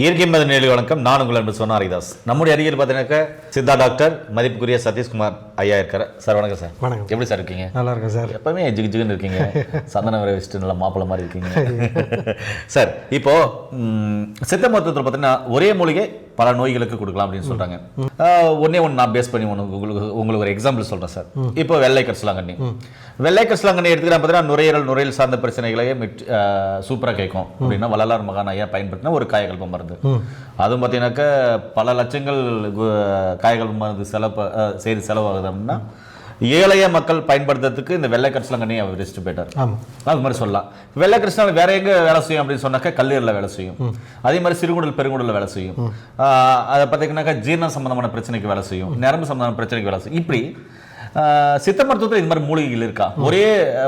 இயற்கை மத நேரடி வணக்கம். நான் உங்கள் அன்பு சொன்ன ஹரிதாஸ். நம்முடைய அருகில் பார்த்தீங்கன்னாக்கா சித்தா டாக்டர் மதிப்புக்குரிய சதீஷ்குமார் ஐயா இருக்கார். சார் வணக்கம் சார். வணக்கம். எப்படி சார் இருக்கீங்க? நல்லா இருக்கேன் சார். எப்பவுமே ஜிகு ஜிகுன்னு இருக்கீங்க. சந்தன வரை வச்சுட்டு நல்லா மாப்பிள்ளை மாதிரி இருக்கீங்க. சார் இப்போ சித்த மருத்துவத்தில் பார்த்தீங்கன்னா ஒரே மூலிகை பல நோய்களுக்கு கொடுக்கலாம் அப்படின்னு சொல்றாங்க. ஒண்ணே ஒன்று நான் பேஸ் பண்ணி ஒன்று உங்களுக்கு உங்களுக்கு ஒரு எக்ஸாம்பிள் சொல்றேன் சார். இப்போ வெள்ளை கரிசலாங்கண்ணி வெள்ளை கரிசலாங்கண்ணி எடுத்துக்கிட்டா பார்த்தீங்கன்னா நுரையீரல் நுரையீரல் சார்ந்த பிரச்சனைகளையே சூப்பராக கேட்கும். அப்படின்னா வள்ளலார் மகான் ஐயா பயன்படுத்தின ஒரு காயகல்ப மருந்து. அதுவும் பார்த்தீங்கன்னாக்கா பல லட்சங்கள் காயகல்ப மருந்து செலவு செய்து செலவாகுது அப்படின்னா ஏழைய மக்கள் பயன்படுத்துறதுக்கு இந்த வெள்ளை கரிசலாங்கண்ணி அவர் போயிட்டார் ஆமாம் அது மாதிரி சொல்லலாம். வெள்ளை கிருஷ்ணாவில் வேற எங்க வேலை செய்யும் அப்படின்னு சொன்னாக்கா கல்லீரலில் வேலை செய்யும். அதே மாதிரி சிறுகுடல் பெருங்குடலில் வேலை செய்யும். அதை பார்த்தீங்கன்னாக்கா ஜீரண சம்பந்தமான பிரச்சனைக்கு வேலை செய்யும். நரம்பு சம்பந்தமான பிரச்சனைக்கு வேலை செய்யும். இப்படி சித்த மருத்துவத்தில் இது மாதிரி மூலிகைகள் இருக்கா? ஒரே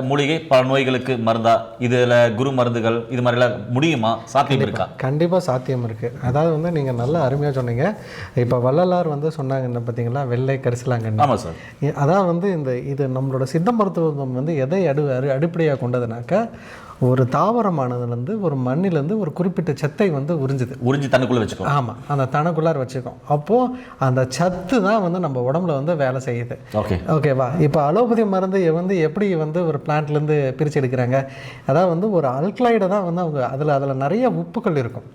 மூலிகை பல நோய்களுக்கு மருந்தா? இதுல குரு மருந்துகள் இது மாதிரிலாம் முடியுமா? சாத்தியம் இருக்கா? கண்டிப்பாக சாத்தியம் இருக்குது அதாவது வந்து நீங்கள் நல்லா அருமையாக சொன்னீங்க. இப்போ வள்ளலார் வந்து சொன்னாங்க பார்த்தீங்களா வெள்ளை கரிசலாங்கண்ணி. ஆமா சார். அதான் வந்து இந்த இது நம்மளோட சித்த மருத்துவம் வந்து எதை அடு அடு அடிப்படையாக கொண்டதுனாக்கா ஒரு தாவரமானதுலேருந்து ஒரு மண்ணிலேருந்து ஒரு குறிப்பிட்ட சத்தை வந்து உறிஞ்சுது. உறிஞ்சி தண்ணுக்குள்ள வச்சுக்கோ ஆமாம் அந்த தனக்குள்ளார் வச்சுக்கோம். அப்போது அந்த சத்து தான் வந்து நம்ம உடம்புல வந்து வேலை செய்யுது. ஓகே. ஓகேவா? இப்போ அலோபதி மருந்து வந்து எப்படி வந்து ஒரு பிளான்ட்லேருந்து பிரித்து எடுக்கிறாங்க அதாவது வந்து ஒரு அல்கலாய்டை தான் வந்து அவங்க அதில் அதில் நிறைய உப்புக்கள் இருக்கும்.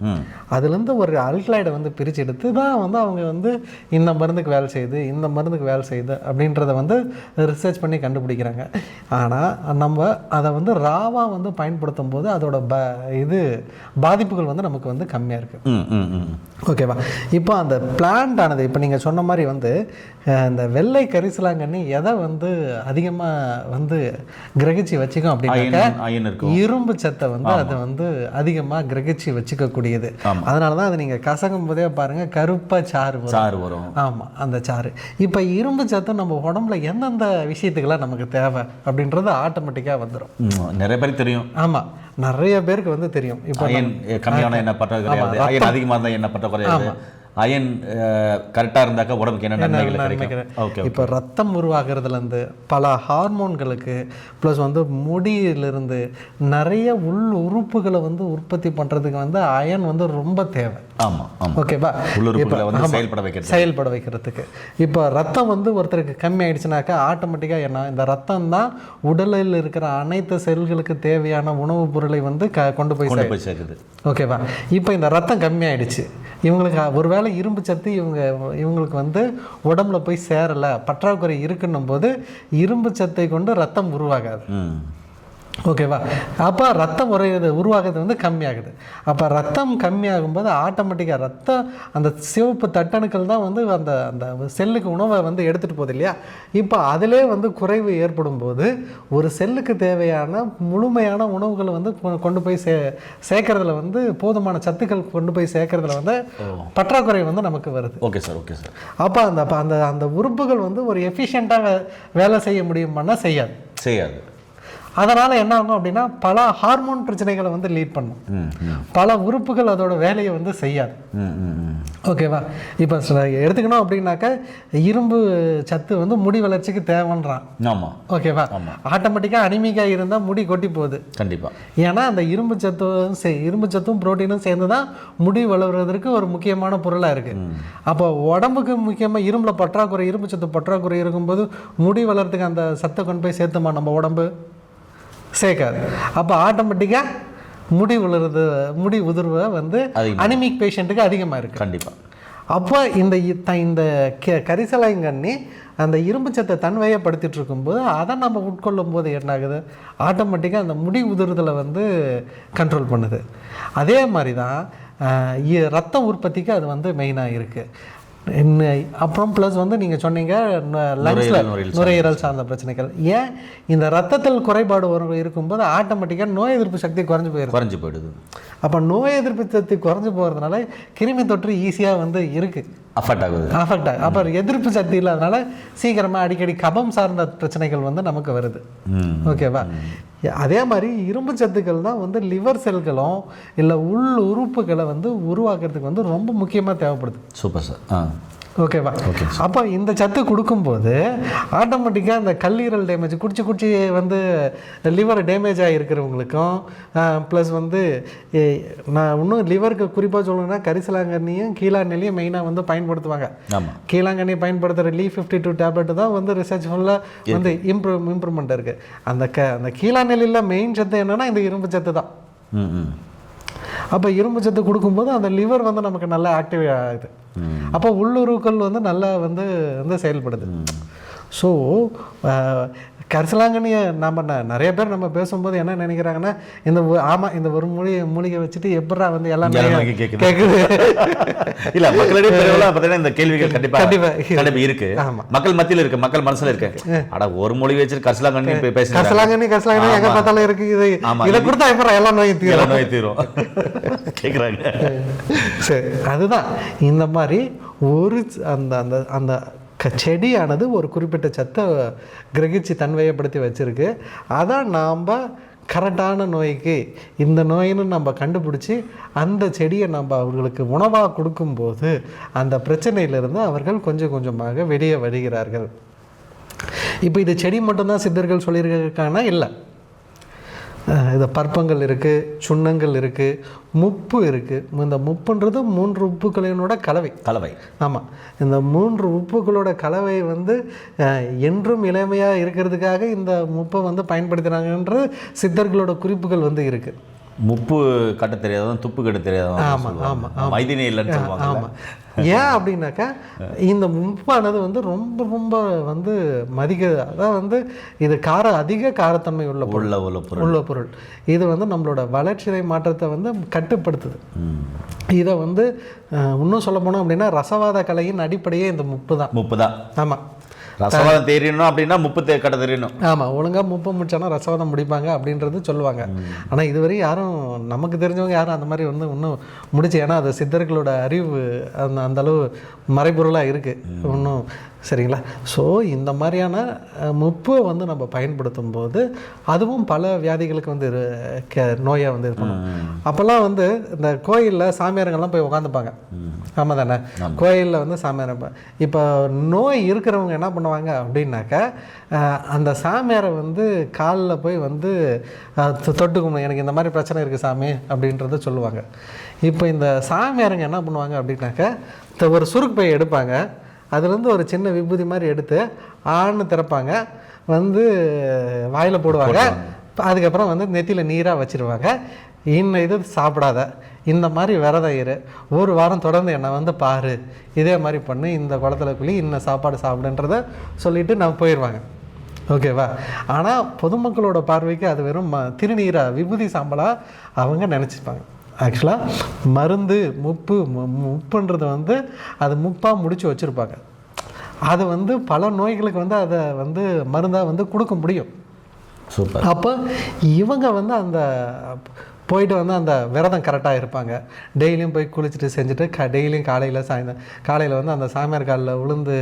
அதுலேருந்து ஒரு அல்கலாய்டை வந்து பிரித்து எடுத்து தான் வந்து அவங்க வந்து இந்த மருந்துக்கு வேலை செய்யுது இந்த மருந்துக்கு வேலை செய்யுது அப்படின்றத வந்து ரிசர்ச் பண்ணி கண்டுபிடிக்கிறாங்க. ஆனால் நம்ம அதை வந்து ராவாக வந்து பயன்படுத்தும் போது அதோட ப இது பாதிப்புகள் வந்து நமக்கு வந்து கம்மியாக இருக்குது ஓகேவா இப்போ அந்த பிளான்ட் ஆனது இப்போ நீங்கள் சொன்ன மாதிரி வந்து இந்த வெள்ளை கரிசலாங்கண்ணி எதை வந்து அதிகமாக வந்து கிரகிச்சு வச்சுக்கும் அப்படின்னாக்க இரும்பு சத்தை வந்து அது வந்து அதிகமாக கிரகிச்சு வச்சுக்கக்கூடியது. அதனால தான் அது நீங்கள் கசங்கும் போதே பாருங்க கருப்பா சாறு சாறு வரும். ஆமாம் அந்த சாறு. இப்போ இரும்பு சத்து நம்ம உடம்புல எந்தெந்த விஷயத்துக்கெல்லாம் நமக்கு தேவை அப்படின்றது ஆட்டோமேட்டிக்காக வந்துடும் நிறைய பேருக்கு தெரியும். ஆமாம் நிறைய பேருக்கு வந்து தெரியும். இப்போ கம்மியான எண்ணெய் பற்றாக்குறை அதிகமாக இருந்தால் எண்ணெய் பற்றாக்குறை அயன் கரெக்டாக இருந்தாக்கா உடம்புக்கு என்ன நன்மைகள் கிடைக்கும்? ஓகே இப்போ ரத்தம் உருவாகிறதுலேருந்து பல ஹார்மோன்களுக்கு ப்ளஸ் வந்து முடியிலிருந்து நிறைய உள் உறுப்புகளை வந்து உற்பத்தி பண்ணுறதுக்கு வந்து அயன் வந்து ரொம்ப தேவை. ஆமாம் ஓகேவா வந்து. செயல்பட வைக்கிறது செயல்பட வைக்கிறதுக்கு. இப்போ ரத்தம் வந்து ஒருத்தருக்கு கம்மி ஆயிடுச்சுனாக்கா ஆட்டோமேட்டிக்காக என்ன? இந்த ரத்தம் தான் உடலில் இருக்கிற அனைத்து செல்களுக்கு தேவையான உணவுப் பொருளை வந்து க கொண்டு போய் கொண்டு. போய் சேர்க்குது. ஓகேவா இப்போ இந்த ரத்தம் கம்மியாயிடுச்சு இவங்களுக்கு ஒருவேளை இரும்பு சத்து இவங்க இவங்களுக்கு வந்து உடம்புல போய் சேரலை பற்றாக்குறை இருக்குன்னும் போது இரும்பு சத்தை கொண்டு ரத்தம் உருவாகாது. ஓகேவா? அப்போ ரத்தம் உரையிறது உருவாகிறது வந்து கம்மியாகுது. அப்போ ரத்தம் கம்மியாகும்போது ஆட்டோமேட்டிக்காக ரத்தம் அந்த சிவப்பு தட்டணுக்கள் தான் வந்து அந்த அந்த செல்லுக்கு உணவை வந்து எடுத்துகிட்டு போகுது இல்லையா? இப்போ அதிலே வந்து குறைவு ஏற்படும் போது ஒரு செல்லுக்கு தேவையான முழுமையான உணவுகளை வந்து கொ- கொண்டு போய் சே சேர்க்கறதுல வந்து போதுமான சத்துக்கள் கொண்டு போய் சேர்க்கறதுல வந்து பற்றாக்குறை வந்து நமக்கு வருது. ஓகே சார் ஓகே சார் அப்போ அந்த அப்ப அந்த அந்த உறுப்புகள் வந்து ஒரு எஃபிஷியண்ட்டாக வேலை செய்ய முடியுமானா செய்யாது. செய்யாது. அதனால் என்ன ஆகும் அப்படின்னா பல ஹார்மோன் பிரச்சனைகளை வந்து லீட் பண்ணும். பல உறுப்புகள் அதோட வேலையை வந்து செய்யாது. ஓகேவா இப்போ சில எடுத்துக்கணும் அப்படின்னாக்கா இரும்பு சத்து வந்து முடி வளர்ச்சிக்கு தேவைன்றான். ஆமாம் ஓகேவா. ஆட்டோமேட்டிக்காக அனிமிக்காக இருந்தால் முடி கொட்டி போகுது. கண்டிப்பாக ஏன்னா அந்த இரும்பு சத்தும் சே- இரும்பு சத்தும் புரோட்டீனும் சேர்ந்து தான் முடி வளர்வதற்கு ஒரு முக்கியமான பொருளாக இருக்குது அப்போ உடம்புக்கு முக்கியமாக இரும்புல பற்றாக்குறை இரும்பு சத்து பற்றாக்குறை இருக்கும்போது முடி வளர்றதுக்கு அந்த சத்தை கொண்டு போய் சேர்த்துமா நம்ம உடம்பு? சேர்க்காது. அப்போ ஆட்டோமேட்டிக்காக முடி உலருது முடி உதிர்வை வந்து. அனிமிக் பேஷண்ட்டுக்கு அதிகமாக இருக்குது கண்டிப்பாக அப்போ இந்த இந்த கெ- கரிசலாங்கண்ணி அந்த இரும்பு சத்தை தன்மையப்படுத்திட்டு இருக்கும்போது அதை நம்ம உட்கொள்ளும் போது என்ன ஆகுது ஆட்டோமேட்டிக்காக அந்த முடி உதிர்தலை வந்து கண்ட்ரோல் பண்ணுது. அதே மாதிரி தான் ரத்த உற்பத்திக்கு அது வந்து மெயினாக இருக்குது அப்புறம் ப்ளஸ் வந்து நீங்கள் சொன்னீங்க லங்ஸில் நுரையீரல் சார்ந்த பிரச்சனைகள். ஏன் இந்த ரத்தத்தில் குறைபாடு வரும் இருக்கும்போது ஆட்டோமேட்டிக்காக நோய் எதிர்ப்பு சக்தி குறைஞ்சு போயிடும் குறைஞ்சு போயிடுது. அப்போ நோய் எதிர்ப்பு சக்தி குறைஞ்சு போகிறதுனால கிருமி தொற்று ஈஸியாக வந்து இருக்குது அஃபெக்ட் ஆகுது. அஃபெக்ட் ஆகும் அப்புறம் எதிர்ப்பு சக்தி இல்லாதனால சீக்கிரமாக அடிக்கடி கபம் சார்ந்த பிரச்சனைகள் வந்து நமக்கு வருது. ஓகேவா அதே மாதிரி இரும்பு சத்துக்கள் தான் வந்து லிவர் செல்களும் இல்லை உள் உறுப்புகளை வந்து உருவாக்குறதுக்கு வந்து ரொம்ப முக்கியமாக தேவைப்படுது. சூப்பர் சார் ஆ. ஓகேவா அப்போ இந்த சத்து கொடுக்கும்போது ஆட்டோமேட்டிக்காக அந்த கல்லீரல் டேமேஜ் குடிச்சு குடிச்சு வந்து லிவர் டேமேஜ் ஆகிருக்கிறவங்களுக்கும் ப்ளஸ் வந்து நான் இன்னும் லிவருக்கு குறிப்பாக சொல்லணும்னா கரிசலாங்கண்ணியும் கீழாநெல்லியும் மெயினாக வந்து பயன்படுத்துவாங்க. ஆமாம் கீழாங்கண்ணி பயன்படுத்துகிற லீ ஃபிஃப்டி டூ டேப்லெட் தான் வந்து ரிசர்ச் ஃபுல்லாக வந்து இம்ப்ரூவ் இம்ப்ரூவ்மெண்ட் இருக்குது அந்த க அந்த கீழாநெல்லியில் மெயின் சத்து என்னன்னா இந்த இரும்பு சத்து தான். அப்போ இரும்பு சத்து கொடுக்கும்போது அந்த லிவர் வந்து நமக்கு நல்லா ஆக்டிவ் ஆகுது. அப்போ உள்ளுறுக்கள் வந்து நல்லா வந்து வந்து செயல்படுது. ஸோ கரிசலாங்கண்ணியை நம்ம நிறைய பேர் நம்ம பேசும்போது என்ன நினைக்கிறாங்கன்னா இந்த ஒ- ஆமா இந்த ஒரு மூலி மூலிகை வச்சுட்டு எப்படா வந்து எல்லாமே எல்லாமே. கேட்குது இல்ல மக்களிடையே பார்த்தீங்கன்னா இந்த கேள்விகள் கண்டிப்பா கண்டிப்பா. கண்டிப்பா இருக்கு. மக்கள் மத்தியில இருக்கு மக்கள் மனசுல இருக்கு. அட ஒரு மொழி வச்சு கரிசலா கண்ணி பேசுறாங்க கரிசலாங்கண்ணி கரிசலாங்கண்ணி எங்கே பார்த்தாலும் இருக்கு. இது. இதை கொடுத்தா எப்போ எல்லா நோயும் தீரும்? எல்லா நோய் தீரும். கேக்குறாங்க. சரி அதுதான். இந்த மாதிரி ஒரு அந்த அந்த அந்த செடியானது ஒரு குறிப்பிட்ட சத்தை கிரகிச்சு தன்மையப்படுத்தி வச்சுருக்கு. அதான் நாம் கரெக்டான நோய்க்கு இந்த நோயின்னு நம்ம கண்டுபிடிச்சி அந்த செடியை நம்ம அவர்களுக்கு உணவாக கொடுக்கும்போது அந்த பிரச்சனையிலிருந்து அவர்கள் கொஞ்சம் கொஞ்சமாக வெளியே வருகிறார்கள். இப்போ இது செடி மட்டும்தான் சித்தர்கள் சொல்லியிருக்காங்கன்னா இல்லை. இது பற்பங்கள் இருக்குது சுண்ணங்கள் இருக்குது முப்பு இருக்குது இந்த முப்புன்றது மூன்று உப்புக்களினோட கலவை. கலவை. ஆமாம் இந்த மூன்று உப்புகளோட கலவை வந்து என்றும் இளமையாக இருக்கிறதுக்காக இந்த முப்பை வந்து பயன்படுத்துகிறாங்கன்ற சித்தர்களோட குறிப்புகள் வந்து இருக்குது முப்பு கட்ட தெரியாதவன் துப்பு கட்ட தெரியாதவன் ஆமா, மைதினி இல்லைன்னு சொல்லுவாங்க ஆமாம் ஏன் அப்படின்னாக்கா இந்த முப்பானது வந்து ரொம்ப ரொம்ப வந்து மதிக்க அதான் வந்து இது கார அதிக காரத்தன்மை உள்ள பொருள். உள்ள உள்ள பொருள். உள்ள பொருள். இது வந்து நம்மளோட வளர்ச்சிதை மாற்றத்தை வந்து கட்டுப்படுத்துது. இதை வந்து இன்னும் சொல்ல போனோம் அப்படின்னா ரசவாத கலையின் அடிப்படையே இந்த முப்பு தான். முப்பு தான். ஆமாம் ரசவாதம் தெரியணும் அப்படின்னா முப்பு தே- கட்ட தெரியணும். ஆமாம் ஒழுங்காக முப்பை முடிச்சானா ரசவாதம் முடிப்பாங்க அப்படின்றது சொல்லுவாங்க. ஆனால் இதுவரை யாரும் நமக்கு தெரிஞ்சவங்க யாரும் அந்த மாதிரி வந்து இன்னும் முடிச்சு ஏன்னா அது சித்தர்களோட அறிவு அந்த அந்த அளவு மறைபொருளாக இருக்குது இன்னும் சரிங்களா? ஸோ இந்த மாதிரியான முப்பை வந்து நம்ம பயன்படுத்தும் போது அதுவும் பல வியாதிகளுக்கு வந்து கே- நோயை வந்து இது பண்ணும். அப்போல்லாம் வந்து இந்த கோயிலில் சாமியாருங்கெல்லாம் போய் உட்காந்துப்பாங்க ஆமாம் தானே? கோயிலில் வந்து சாமியார். இப்போ நோய் இருக்கிறவங்க என்ன பண்ணுவாங்க அப்படின்னாக்கா அந்த சாமியாரை வந்து காலில் போய் வந்து தொட்டுக்கணும் எனக்கு இந்த மாதிரி பிரச்சனை இருக்குது சாமி அப்படின்றத சொல்லுவாங்க. இப்போ இந்த சாமியாருங்க என்ன பண்ணுவாங்க அப்படின்னாக்கா ஒரு சுருக்கு பை எடுப்பாங்க. அதுலேருந்து ஒரு சின்ன விபூதி மாதிரி எடுத்து ஆன்னு திறப்பாங்க. வந்து வாயில் போடுவாங்க. அதுக்கப்புறம் வந்து நெத்தியில் நீராக வச்சிருவாங்க. இன்ன இது சாப்பிடாத. இந்த மாதிரி விரதம் இரு. ஒரு வாரம் தொடர்ந்து என்னை வந்து பாரு. இதே மாதிரி பண்ணு. இந்த குளத்துல குழி இன்ன சாப்பாடு சாப்பிடுன்றத சொல்லிட்டு நான் போயிடுவாங்க ஓகேவா? ஆனால் பொதுமக்களோட பார்வைக்கு அது வெறும் ம திருநீரா விபூதி சாம்பலா அவங்க நினச்சிப்பாங்க. ஆக்சுவலாக மருந்து முப்பு முப்புன்றது வந்து அது முப்பாக முடிச்சு வச்சுருப்பாங்க. அது வந்து பல நோய்களுக்கு வந்து அதை வந்து மருந்தாக வந்து கொடுக்க முடியும். சூப்பர். அப்போ இவங்க வந்து அந்த போயிட்டு வந்து அந்த விரதம் கரெக்டாக இருப்பாங்க. டெய்லியும் போய் குளிச்சுட்டு செஞ்சுட்டு க டெய்லியும் காலையில் சாயந்தரம் காலையில் வந்து அந்த சாமியார் காலில் விழுந்து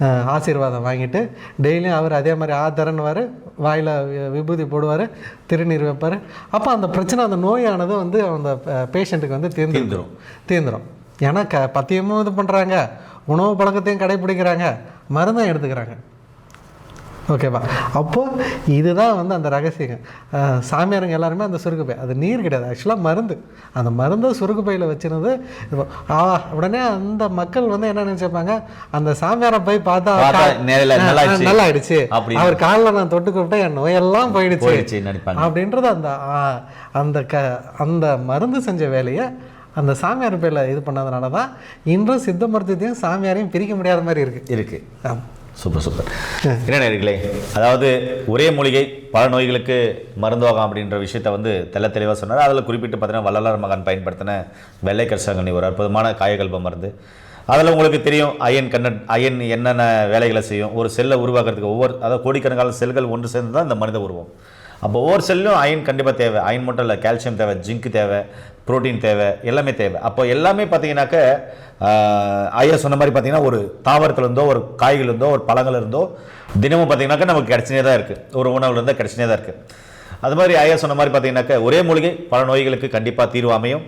அஹ், ஆசீர்வாதம் வாங்கிட்டு டெய்லியும் அவர் அதே மாதிரி ஆத்தரன்னுவார் வாயில் விபூதி போடுவார் திருநீர் வைப்பார். அப்போ அந்த பிரச்சனை அந்த நோயானது வந்து அந்த பேஷண்ட்டுக்கு வந்து தீர்ந்துடும் தீர்ந்துடும் ஏன்னா க பத்தியமும் இது பண்ணுறாங்க உணவு பழக்கத்தையும் கடைப்பிடிக்கிறாங்க. மருந்தும் எடுத்துக்கிறாங்க. ஓகேவா? அப்போ இதுதான் வந்து அந்த ரகசியங்க சாமியாருங்க எல்லாருமே அந்த சுருக்கு பை அது நீர் கிடையாது. ஆக்சுவலாக மருந்து. அந்த மருந்தை சுருக்கு பையில் வச்சிருந்து உடனே அந்த மக்கள் வந்து என்ன நினச்சிருப்பாங்க? அந்த சாமியாரை போய் பார்த்தா நல்லா ஆயிடுச்சு. அவர் காலில் நான் தொட்டு கூப்பிட்டேன். என் நோயெல்லாம் போயிடுச்சு. அப்படின்றது அந்த அந்த க அந்த மருந்து செஞ்ச வேலையை அந்த சாமியார் பேரில் இது பண்ணதுனால தான் இன்றும் சித்த மருத்துவத்தையும் சாமியாரையும் பிரிக்க முடியாத மாதிரி இருக்குது இருக்கு. ஆமாம் சூப்பர் சூப்பர். என்ன நேர்களே அதாவது ஒரே மூலிகை பல நோய்களுக்கு மருந்துவாகம் அப்படின்ற விஷயத்த வந்து தெள்ள தெளிவாக சொன்னார். அதில் குறிப்பிட்டு பார்த்தீங்கன்னா வள்ளலார் மகான் பயன்படுத்தின வெள்ளை கரிசங்கனி ஒரு அற்புதமான காயகல்ப மருந்து. அதில் உங்களுக்கு தெரியும் அயன் கண்ணட் அயன் என்னென்ன வேலைகளை செய்யும். ஒரு செல்லை உருவாக்குறதுக்கு ஒவ்வொரு அதாவது கோடிக்கணக்கான செல்கள் ஒன்று சேர்ந்து தான் இந்த மனித உருவம். அப்போ ஒவ்வொரு செல்லும் அயன் கண்டிப்பாக தேவை. அயன் மட்டும் இல்லை கால்சியம் தேவை ஜிங்க் தேவை. புரோட்டீன் தேவை எல்லாமே தேவை. அப்போ எல்லாமே பார்த்தீங்கன்னாக்க ஐயா சொன்ன மாதிரி பார்த்தீங்கன்னா ஒரு தாவரத்துலேருந்தோ ஒரு காய்கள் இருந்தோ ஒரு பழங்கள் இருந்தோ தினமும் பார்த்தீங்கன்னாக்கா நமக்கு கிடச்சினே தான் இருக்குது ஒரு உணவுல இருந்தால் தான் இருக்குது அது மாதிரி ஐயா சொன்ன மாதிரி பார்த்தீங்கன்னாக்க ஒரே மூலிகை பல நோய்களுக்கு கண்டிப்பாக தீர்வு அமையும்.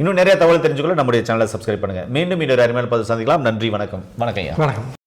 இன்னும் நிறைய தகவல் தெரிஞ்சுக்கொள்ள நம்முடைய சேனலை சப்ஸ்கிரைப் பண்ணுங்கள் மீண்டும் இன்னொரு அருமையான பதிவு சந்திக்கலாம். நன்றி வணக்கம். வணக்கம் ஐயா. வணக்கம்.